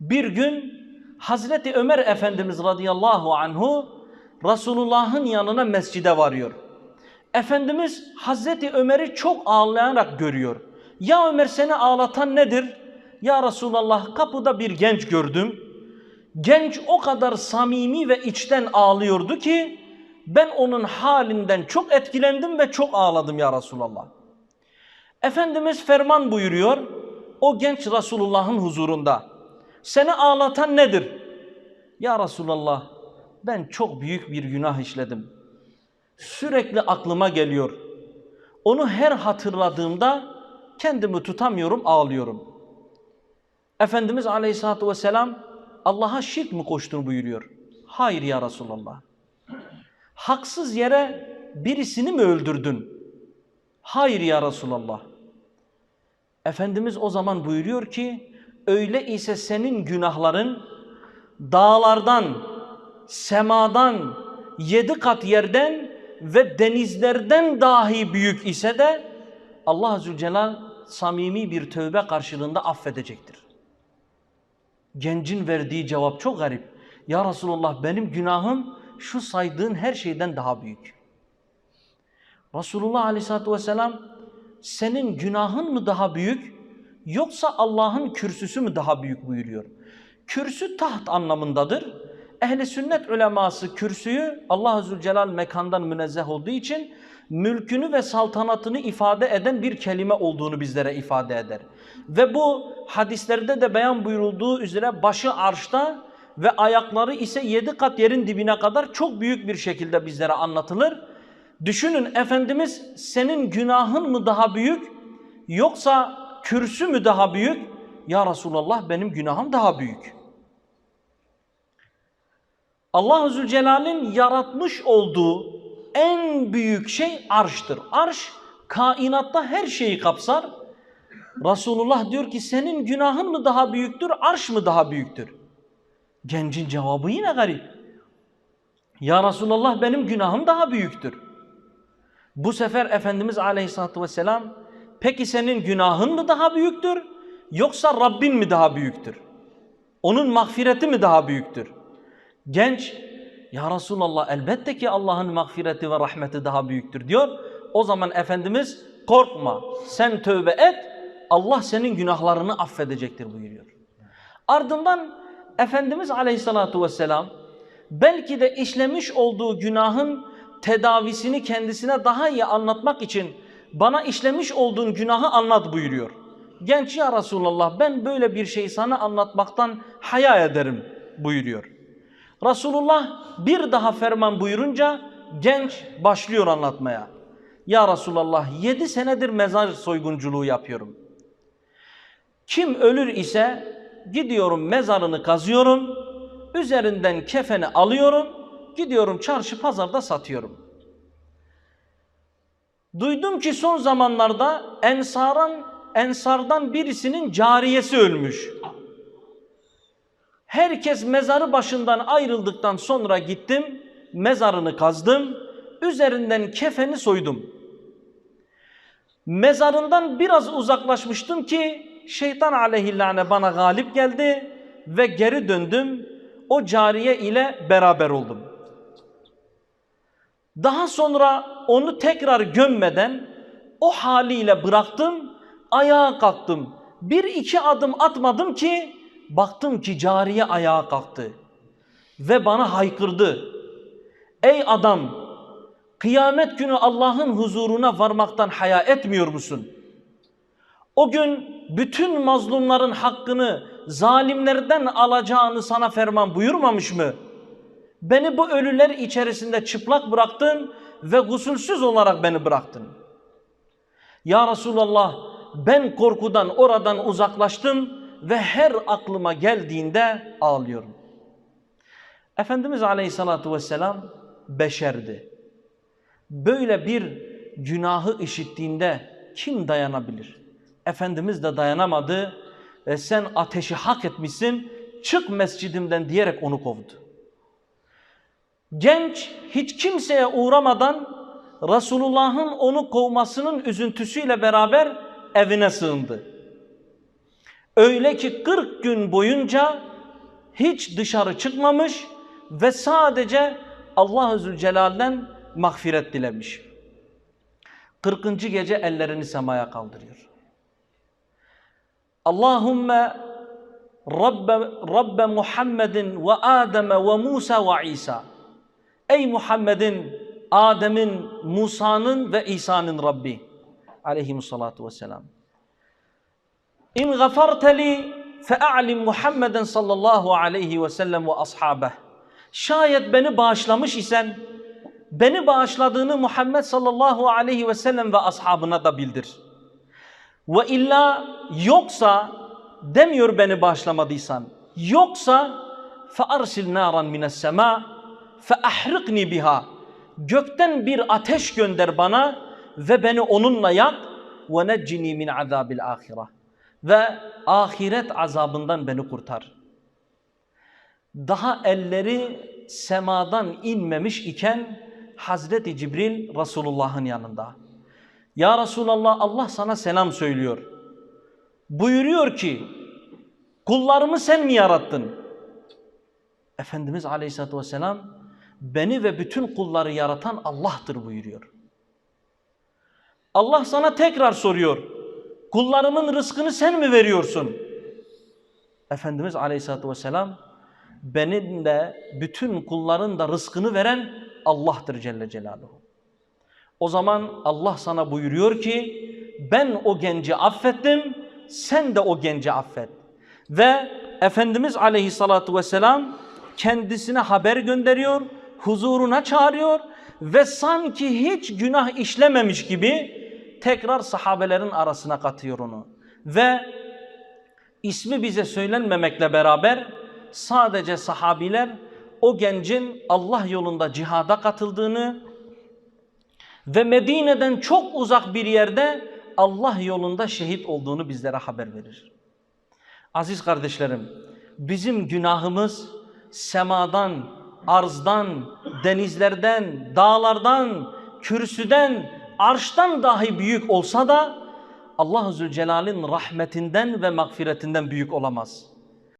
Bir gün Hazreti Ömer Efendimiz radıyallahu anhu Resulullah'ın yanına mescide varıyor. Efendimiz Hazreti Ömer'i çok ağlayarak görüyor. Ya Ömer seni ağlatan nedir? Ya Resulallah kapıda bir genç gördüm. Genç o kadar samimi ve içten ağlıyordu ki ben onun halinden çok etkilendim ve çok ağladım ya Resulallah. Efendimiz ferman buyuruyor. O genç Resulullah'ın huzurunda. Seni ağlatan nedir? Ya Resulallah ben çok büyük bir günah işledim. Sürekli aklıma geliyor. Onu her hatırladığımda kendimi tutamıyorum, ağlıyorum. Efendimiz Aleyhisselatü Vesselam Allah'a şirk mi koştun buyuruyor. Hayır ya Resulallah. Haksız yere birisini mi öldürdün? Hayır ya Resulallah. Efendimiz o zaman buyuruyor ki öyle ise senin günahların dağlardan, semadan, yedi kat yerden ve denizlerden dahi büyük ise de Allah Azze ve Celal samimi bir tövbe karşılığında affedecektir. Gencin verdiği cevap çok garip. Ya Resulullah benim günahım şu saydığın her şeyden daha büyük. Resulullah Aleyhisselatü Vesselam senin günahın mı daha büyük yoksa Allah'ın kürsüsü mü daha büyük buyuruyor. Kürsü taht anlamındadır. Ehli sünnet uleması kürsüyü Allah Zülcelal mekandan münezzeh olduğu için mülkünü ve saltanatını ifade eden bir kelime olduğunu bizlere ifade eder. Ve bu hadislerde de beyan buyurulduğu üzere başı arşta ve ayakları ise yedi kat yerin dibine kadar çok büyük bir şekilde bizlere anlatılır. Düşünün Efendimiz senin günahın mı daha büyük yoksa kürsü mü daha büyük? Ya Resulallah benim günahım daha büyük. Allah Zülcelal'in yaratmış olduğu en büyük şey arştır. Arş kainatta her şeyi kapsar. Resulullah diyor ki senin günahın mı daha büyüktür, arş mı daha büyüktür? Gencin cevabı yine garip. Ya Resulallah benim günahım daha büyüktür. Bu sefer Efendimiz Aleyhisselatü Vesselam peki senin günahın mı daha büyüktür yoksa Rabbin mi daha büyüktür? Onun mağfireti mi daha büyüktür? Genç ya Resulallah elbette ki Allah'ın mağfireti ve rahmeti daha büyüktür diyor. O zaman Efendimiz korkma sen tövbe et Allah senin günahlarını affedecektir buyuruyor. Ardından Efendimiz Aleyhisselatü Vesselam belki de işlemiş olduğu günahın tedavisini kendisine daha iyi anlatmak için bana işlemiş olduğun günahı anlat buyuruyor. Genç ya Resulallah ben böyle bir şey sana anlatmaktan haya ederim buyuruyor. Resulullah bir daha ferman buyurunca genç başlıyor anlatmaya. Ya Resulallah yedi senedir mezar soygunculuğu yapıyorum. Kim ölür ise gidiyorum mezarını kazıyorum, üzerinden kefeni alıyorum, gidiyorum çarşı pazarda satıyorum. Duydum ki son zamanlarda Ensar'ın Ensardan birisinin cariyesi ölmüş. Herkes mezarı başından ayrıldıktan sonra gittim, mezarını kazdım, üzerinden kefeni soydum. Mezarından biraz uzaklaşmıştım ki şeytan aleyhillâne bana galip geldi ve geri döndüm. O cariye ile beraber oldum. Daha sonra onu tekrar gömmeden o haliyle bıraktım, ayağa kalktım. Bir iki adım atmadım ki baktım ki cariye ayağa kalktı ve bana haykırdı. Ey adam kıyamet günü Allah'ın huzuruna varmaktan haya etmiyor musun? O gün bütün mazlumların hakkını zalimlerden alacağını sana ferman buyurmamış mı? Beni bu ölüler içerisinde çıplak bıraktın ve gusülsüz olarak beni bıraktın. Ya Resulallah ben korkudan oradan uzaklaştım ve her aklıma geldiğinde ağlıyorum. Efendimiz Aleyhisselatü Vesselam beşerdi. Böyle bir günahı işittiğinde kim dayanabilir? Efendimiz de dayanamadı ve sen ateşi hak etmişsin çık mescidimden diyerek onu kovdu. Genç hiç kimseye uğramadan Resulullah'ın onu kovmasının üzüntüsüyle beraber evine sığındı. Öyle ki 40 gün boyunca hiç dışarı çıkmamış ve sadece Allah-u Zülcelal'den mağfiret dilemiş. 40. gece ellerini semaya kaldırıyor. Allahümme Rabbe, Rabbe Muhammedin ve Adem ve Musa ve İsa. Ey Muhammed'in, Adem'in, Musa'nın ve İsa'nın Rabbi. Aleyhimussalatu vesselam. İn gafarteli li fe'alim Muhammeden sallallahu aleyhi ve sellem ve ashabeh. Şayet beni bağışlamış isen beni bağışladığını Muhammed sallallahu aleyhi ve sellem ve ashabına da bildir. Ve illa yoksa demiyor beni bağışlamadıysan. Yoksa fe arsil naran mines sema ahrikni biha. Gökten bir ateş gönder bana ve beni onunla yak neccini min azabil ahireh. Ve ahiret azabından beni kurtar. Daha elleri semadan inmemiş iken Hazreti Cibril Resulullah'ın yanında. Ya Resulallah Allah sana selam söylüyor. Buyuruyor ki kullarımı sen mi yarattın? Efendimiz Aleyhisselatü Vesselam beni ve bütün kulları yaratan Allah'tır buyuruyor. Allah sana tekrar soruyor. Kullarımın rızkını sen mi veriyorsun? Efendimiz Aleyhisselatü Vesselam benim de bütün kulların da rızkını veren Allah'tır Celle Celaluhu. O zaman Allah sana buyuruyor ki ben o genci affettim sen de o genci affet. Ve Efendimiz Aleyhisselatü Vesselam kendisine haber gönderiyor, huzuruna çağırıyor ve sanki hiç günah işlememiş gibi tekrar sahabelerin arasına katıyor onu. Ve ismi bize söylenmemekle beraber sadece sahabiler o gencin Allah yolunda cihada katıldığını ve Medine'den çok uzak bir yerde Allah yolunda şehit olduğunu bizlere haber verir. Aziz kardeşlerim, bizim günahımız semadan, arzdan, denizlerden, dağlardan, kürsüden, arştan dahi büyük olsa da Allah-u Zülcelal'in rahmetinden ve mağfiretinden büyük olamaz.